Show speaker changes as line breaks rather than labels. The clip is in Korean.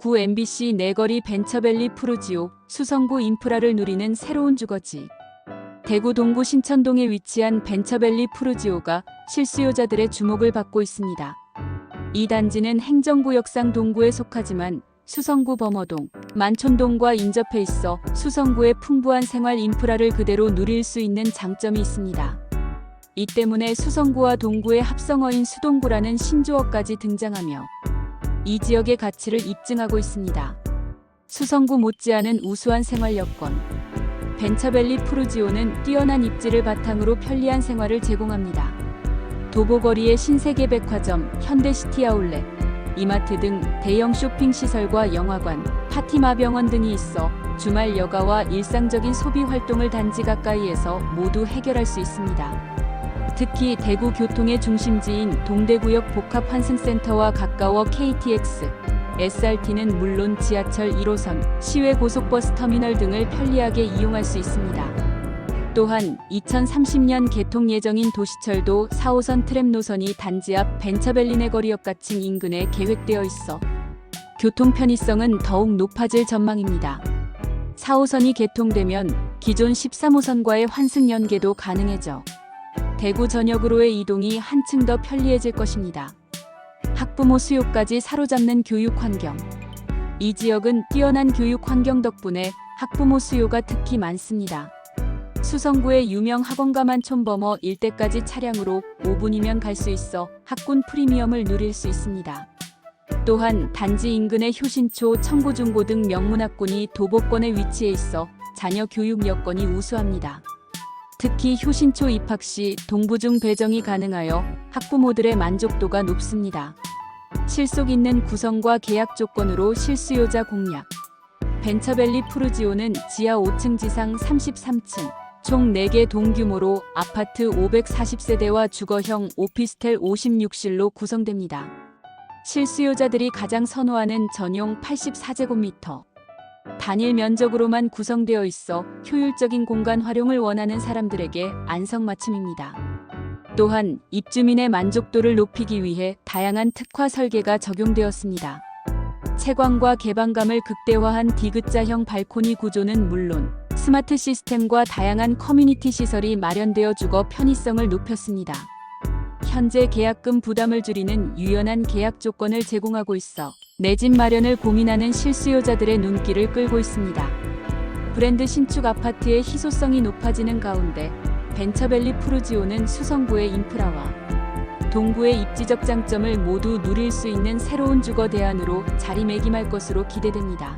구 MBC 내거리 벤처밸리 푸르지오 수성구 인프라를 누리는 새로운 주거지. 대구 동구 신천동에 위치한 벤처밸리 푸르지오가 실수요자들의 주목을 받고 있습니다. 이 단지는 행정구역상 동구에 속하지만 수성구 범어동, 만촌동과 인접해 있어 수성구의 풍부한 생활 인프라를 그대로 누릴 수 있는 장점이 있습니다. 이 때문에 수성구와 동구의 합성어인 수동구라는 신조어까지 등장하며 이 지역의 가치를 입증하고 있습니다. 수성구 못지않은 우수한 생활 여건. 벤처밸리 푸르지오는 뛰어난 입지를 바탕으로 편리한 생활을 제공합니다. 도보거리의 신세계 백화점, 현대시티 아울렛, 이마트 등 대형 쇼핑 시설과 영화관, 파티마 병원 등이 있어 주말 여가와 일상적인 소비 활동을 단지 가까이에서 모두 해결할 수 있습니다. 특히 대구 교통의 중심지인 동대구역 복합환승센터와 가까워 KTX, SRT는 물론 지하철 1호선, 시외 고속버스 터미널 등을 편리하게 이용할 수 있습니다. 또한 2030년 개통 예정인 도시철도 4호선 트램 노선이 단지 앞 벤처벨리네 거리역 가칭 인근에 계획되어 있어 교통 편의성은 더욱 높아질 전망입니다. 4호선이 개통되면 기존 13호선과의 환승 연계도 가능해져 대구 전역으로의 이동이 한층 더 편리해질 것입니다. 학부모 수요까지 사로잡는 교육 환경. 이 지역은 뛰어난 교육 환경 덕분에 학부모 수요가 특히 많습니다. 수성구의 유명 학원가 만 촌범어 일대까지 차량으로 5분이면 갈 수 있어 학군 프리미엄을 누릴 수 있습니다. 또한 단지 인근의 효신초, 청구중고 등 명문학군이 도보권에 위치해 있어 자녀 교육 여건이 우수합니다. 특히 효신초 입학 시 동부중 배정이 가능하여 학부모들의 만족도가 높습니다. 실속 있는 구성과 계약 조건으로 실수요자 공략. 벤처밸리 푸르지오는 지하 5층 지상 33층, 총 4개 동규모로 아파트 540세대와 주거형 오피스텔 56실로 구성됩니다. 실수요자들이 가장 선호하는 전용 84제곱미터. 단일 면적으로만 구성되어 있어 효율적인 공간 활용을 원하는 사람들에게 안성맞춤입니다. 또한 입주민의 만족도를 높이기 위해 다양한 특화 설계가 적용되었습니다. 채광과 개방감을 극대화한 디귿자형 발코니 구조는 물론 스마트 시스템과 다양한 커뮤니티 시설이 마련되어 주거 편의성을 높였습니다. 현재 계약금 부담을 줄이는 유연한 계약 조건을 제공하고 있어 내 집 마련을 고민하는 실수요자들의 눈길을 끌고 있습니다. 브랜드 신축 아파트의 희소성이 높아지는 가운데 벤처밸리 푸르지오는 수성구의 인프라와 동구의 입지적 장점을 모두 누릴 수 있는 새로운 주거 대안으로 자리매김할 것으로 기대됩니다.